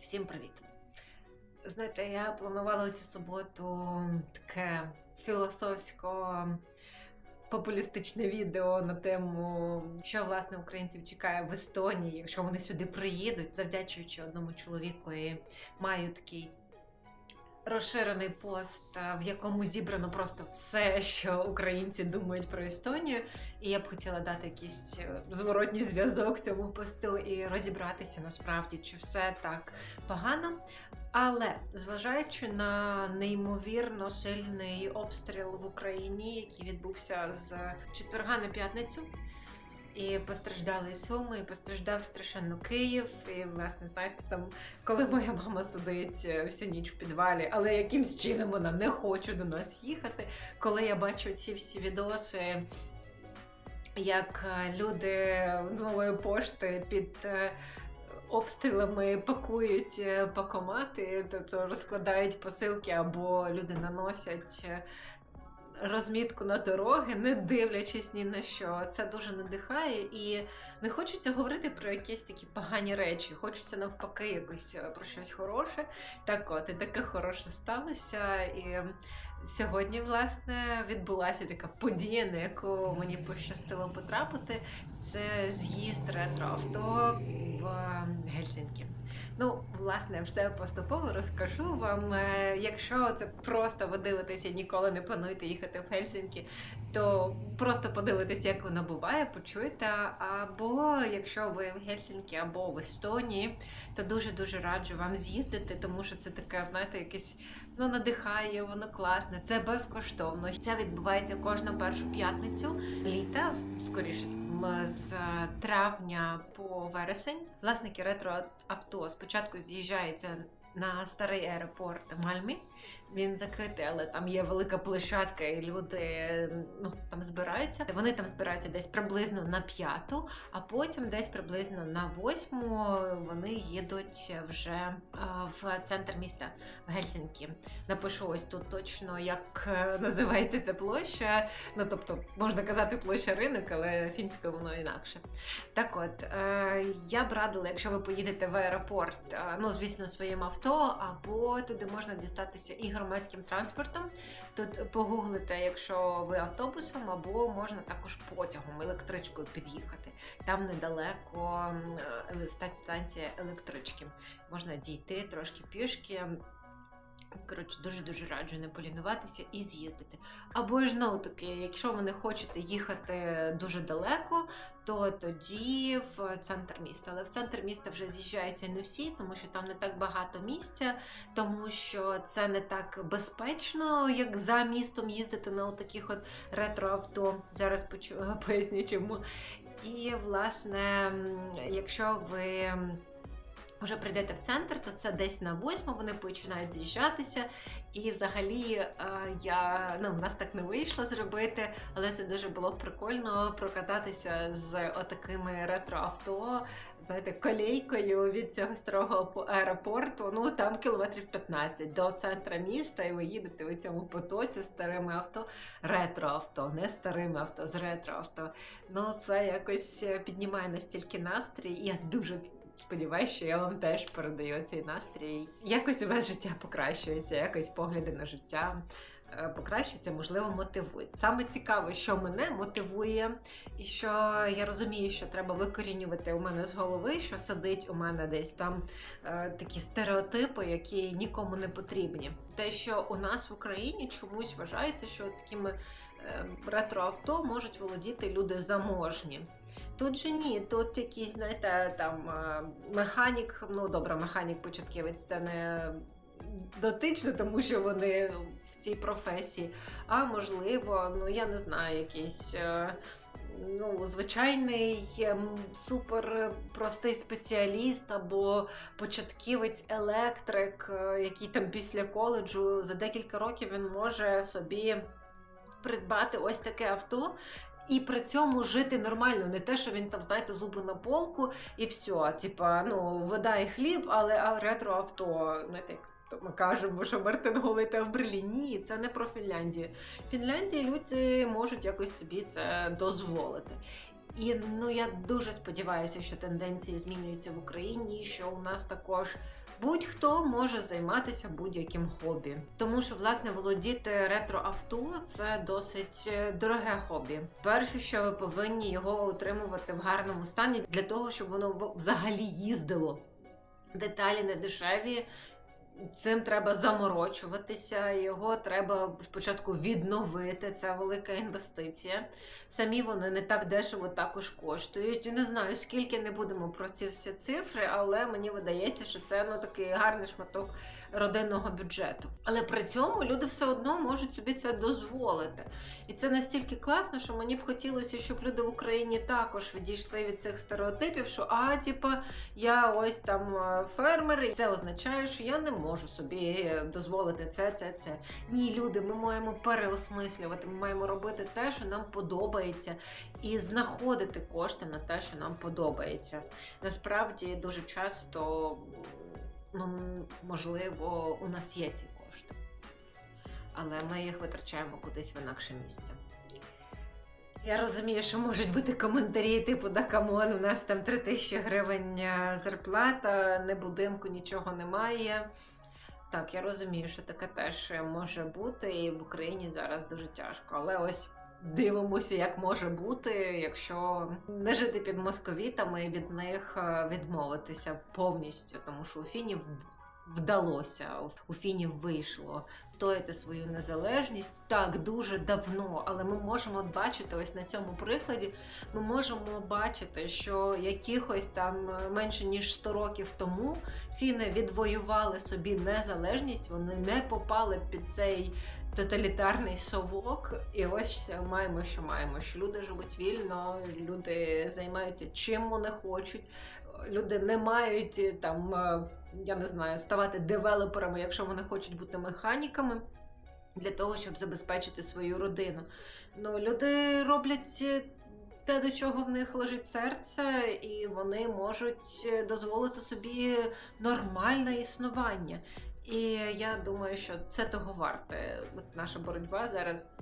Всім привіт! Знаєте, я планувала цю суботу таке філософсько популістичне відео на тему, що власне українців чекає в Естонії, якщо вони сюди приїдуть, завдячуючи одному чоловіку, і маю такий. Розширений пост, в якому зібрано просто все, що українці думають про Естонію. І я б хотіла дати якийсь е, зворотній зв'язок цьому посту і розібратися насправді, чи все так погано. Але зважаючи на неймовірно сильний обстріл в Україні, який відбувся з четверга на п'ятницю. І постраждали Суми, і постраждав страшенно Київ. І, власне, знаєте, там, коли моя мама сидить е, всю ніч в підвалі, але якимсь чином вона не хоче до нас їхати. Коли я бачу ці всі відоси, як е, люди з нової пошти під е, обстрілами пакують пакомати, тобто розкладають посилки або люди наносять. Розмітку на дороги, не дивлячись ні на що, це дуже надихає, і не хочеться говорити про якісь такі погані речі. Хочеться навпаки якось е, про щось хороше. Так от, і таке хороше сталося. І сьогодні, власне, відбулася така подія, на яку мені пощастило потрапити. Це з'їзд ретроавто в Гельсінкі. Ну, власне, все поступово розкажу вам. Е, Якщо це просто ви дивитеся ніколи не плануєте їхати в Гельсінкі, то просто подивитесь, як воно буває, почуєте. Або якщо ви в Гельсінкі або в Естонії, то дуже дуже раджу вам з'їздити, тому що це таке, знаєте, якесь ну надихає, воно класне, це безкоштовно. Це відбувається кожну першу п'ятницю літа, скоріше з е, травня по вересень. Власники ретро авто спочатку з'їжджаються на старий аеропорт Мальмі. Він закритий, але там є велика площадка, і люди ну, там збираються. Вони там збираються десь приблизно на п'яту, а потім десь приблизно на восьму вони їдуть вже е, в центр міста в Гельсінкі. Напишу ось тут точно, як е, називається ця площа. Ну тобто можна казати площа ринок, але фінською воно інакше. Так от, е, я б радила, якщо ви поїдете в аеропорт, ну звісно, своїм авто, або туди можна дістатися і громадським транспортом. Тут погуглите, якщо ви автобусом, або можна також потягом, електричкою під'їхати. Там недалеко е, станція електрички. Можна дійти трошки пішки. Коротше, дуже-дуже раджу не полінуватися і з'їздити. Або ж знову таки, якщо ви не хочете їхати дуже далеко, то тоді в центр міста. Але в центр міста вже з'їжджаються не всі, тому що там не так багато місця, тому що це не так безпечно, як за містом їздити на таких от ретроавто. Зараз поясню чому. І, власне, якщо ви. Вже прийдете в центр, то це десь на восьму вони починають з'їжджатися. І взагалі е, я ну, в нас так не вийшло зробити, але це дуже було прикольно прокататися з отакими ретроавто, знаєте, колейкою від цього старого аеропорту. Ну там кілометрів 15 до центра міста, і ви їдете у цьому потоці з старими авто, ретроавто, не старими авто, з ретроавто. Ну це якось е, піднімає настільки настрій. Я дуже сподіваюся, що я вам теж передаю цей настрій. Якось у вас життя покращується, якось погляди на життя е, покращуються, можливо, мотивують. Саме цікаве, що мене мотивує, і що я розумію, що треба викорінювати у мене з голови, що сидить у мене десь там е, такі стереотипи, які нікому не потрібні. Те, що у нас в Україні чомусь вважається, що такими е, ретроавто можуть володіти люди заможні. Тут же ні, тут якийсь, знаєте, там е, механік, ну добре, механік початківець це не дотично, тому що вони в цій професії. А можливо, ну я не знаю, якийсь. е, Ну, звичайний ем, супер простий спеціаліст або початківець електрик, е, який там після коледжу за декілька років він може собі придбати ось таке авто. І при цьому жити нормально, не те, що він там, знаєте, зуби на полку і все. Типа, ну, вода і хліб, але ретроавто, знаєте, як то ми кажемо, що Мартин Голий в Берліні. Ні, це не про Фінляндію. В Фінляндії люди можуть якось собі це дозволити. І ну я дуже сподіваюся, що тенденції змінюються в Україні, що у нас також. Будь-хто може займатися будь-яким хобі, тому що власне володіти ретро-авто це досить е, дороге хобі. Перше, що ви повинні його утримувати в гарному стані для того, щоб воно взагалі їздило. Деталі не дешеві, Цим треба заморочуватися, його треба спочатку відновити. Це велика інвестиція. Самі вони не так дешево також коштують. Не знаю, скільки не будемо про ці всі цифри, але мені видається, що це ну, такий гарний шматок родинного бюджету. Але при цьому люди все одно можуть собі це дозволити. І це настільки класно, що мені б хотілося, щоб люди в Україні також відійшли від цих стереотипів, що а, типа, я ось там е, фермер, і це означає, що я не можу собі дозволити це, це, це. Ні, люди, ми маємо переосмислювати, ми маємо робити те, що нам подобається, і знаходити кошти на те, що нам подобається. Насправді дуже часто ну, можливо, у нас є ці кошти, але ми їх витрачаємо кудись в інакше місце. Я розумію, що можуть бути коментарі, типу, да камон, у нас там 3 тисячі гривень е, зарплата, не будинку, нічого немає. Так, я розумію, що таке теж може бути, і в Україні зараз дуже тяжко. Але ось дивимося, як може бути, якщо не жити під московітами і від них е, відмовитися повністю, тому що у фінів вдалося, у фінів вийшло стояти свою незалежність так дуже давно, але ми можемо бачити ось на цьому прикладі. Ми можемо бачити, що якихось там е, менше ніж 100 років тому фіни відвоювали собі незалежність, вони не попали під цей тоталітарний совок, і ось маємо, що маємо. Що люди живуть вільно, люди займаються чим вони хочуть. Люди не мають е, там, е, я не знаю, ставати девелоперами, якщо вони хочуть бути механіками. Для того, щоб забезпечити свою родину. Ну, Люди роблять е, те, до чого в них лежить серце, і вони можуть дозволити собі нормальне існування. І я думаю, що це того варте. От наша боротьба зараз.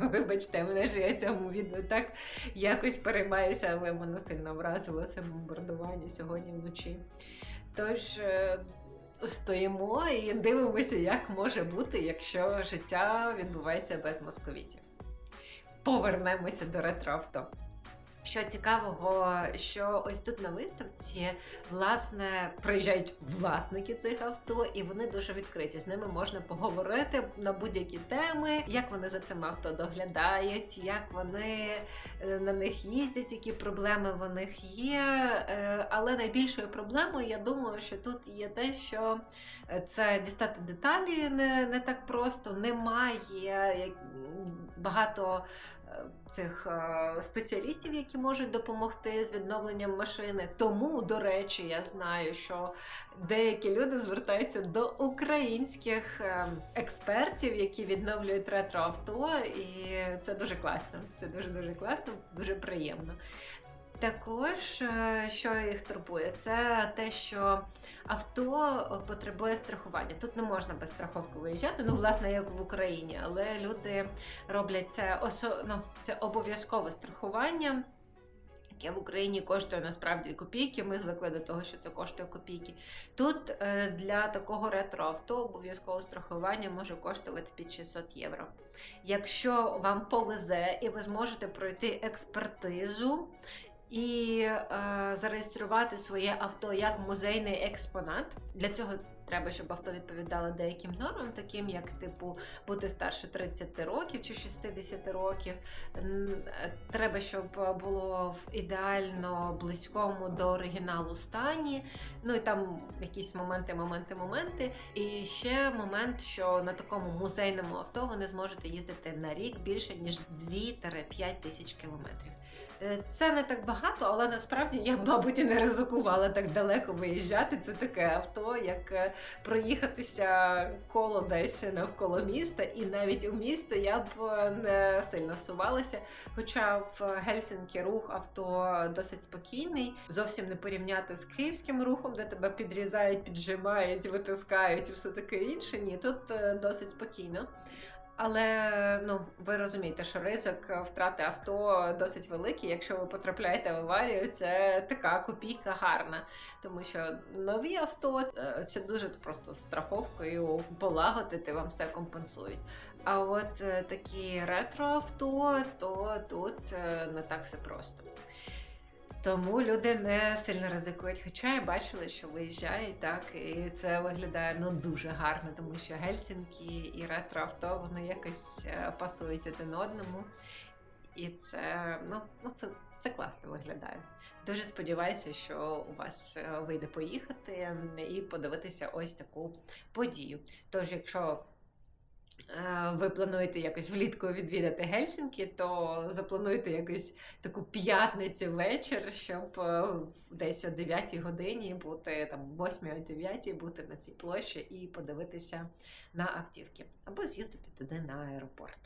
Вибачте, мене ж я цьому відео так якось переймаюся, але мене сильно вразило це бомбардування сьогодні вночі. Тож е, стоїмо і дивимося, як може бути, якщо життя відбувається без московітів. Повернемося до ретроавто. Що цікавого, що ось тут на виставці власне приїжджають власники цих авто, і вони дуже відкриті. З ними можна поговорити на будь-які теми, як вони за цим авто доглядають, як вони е, на них їздять, які проблеми в них є. Е, але найбільшою проблемою, я думаю, що тут є те, що е, це дістати деталі не, не так просто, немає багато цих е, спеціалістів, які можуть допомогти з відновленням машини. Тому, до речі, я знаю, що деякі люди звертаються до українських е, експертів, які відновлюють ретро авто, і це дуже класно. Це дуже дуже класно, дуже приємно. Також, е, що їх турбує, це те, що авто потребує страхування. Тут не можна без страховки виїжджати, ну, власне, як в Україні, але люди роблять це осо... ну, це обов'язкове страхування. Яке в Україні коштує насправді копійки. Ми звикли до того, що це коштує копійки. Тут е, для такого ретроавто обов'язкове страхування може коштувати під 600 євро. Якщо вам повезе і ви зможете пройти експертизу і е, зареєструвати своє авто як музейний експонат. Для цього треба, щоб авто відповідало деяким нормам, таким як типу бути старше 30 років чи 60 років. Треба, щоб було в ідеально близькому до оригіналу стані. Ну і там якісь моменти, моменти, моменти. І ще момент, що на такому музейному авто ви не зможете їздити на рік більше ніж 2-5 тисяч кілометрів. Е, це не так багато, але насправді я мабуть, і не ризикувала так далеко виїжджати. Це таке авто, як е, проїхатися коло десь навколо міста, і навіть у місто я б е, не сильно сувалася. Хоча в Гельсінкі рух авто досить спокійний, зовсім не порівняти з київським рухом, де тебе підрізають, піджимають, витискають і все таке інше. Ні, тут досить спокійно. Але ну ви розумієте, що ризик втрати авто досить великий. Якщо ви потрапляєте в аварію, це така копійка гарна, тому що нові авто е, це дуже просто страховкою полагодити вам все компенсують. А от е, такі ретро-авто, то тут е, не так все просто. Тому люди не сильно ризикують. Хоча я бачила, що виїжджають так, і це виглядає ну дуже гарно, тому що Гельсінкі і ретроавто вони якось е, пасують один одному. І це ну, ну це, це класно виглядає. Дуже сподіваюся, що у вас е, вийде поїхати і подивитися ось таку подію. Тож, якщо ви плануєте якось влітку відвідати Гельсінкі, то заплануйте якусь таку п'ятницю вечір, щоб е, десь о 9 годині бути там 8-9 бути на цій площі і подивитися на автівки, або з'їздити туди на аеропорт.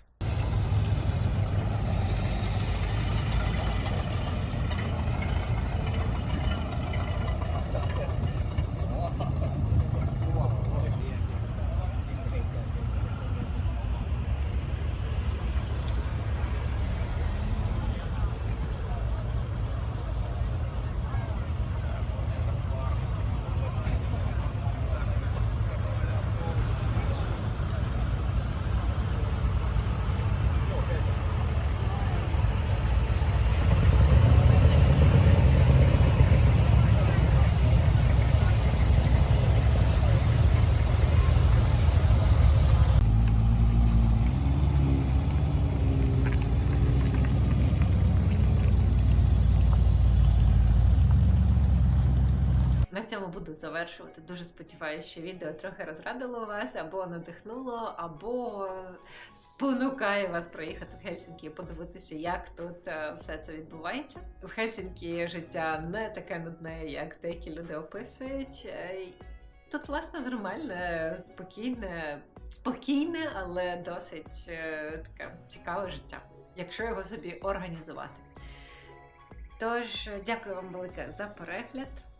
На цьому буду завершувати. Дуже сподіваюся, що відео трохи розрадило вас, або надихнуло, або спонукає вас проїхати в Хельсінкі і подивитися, як тут е, все це відбувається. В Хельсінкі життя не таке нудне, як деякі люди описують. Е, Тут, власне, нормальне, спокійне, спокійне, але досить е, таке цікаве життя, якщо його собі організувати. Тож, дякую вам велике за перегляд.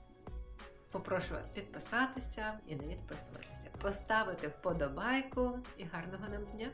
Попрошу вас підписатися і не відписуватися, поставити вподобайку і гарного нам дня!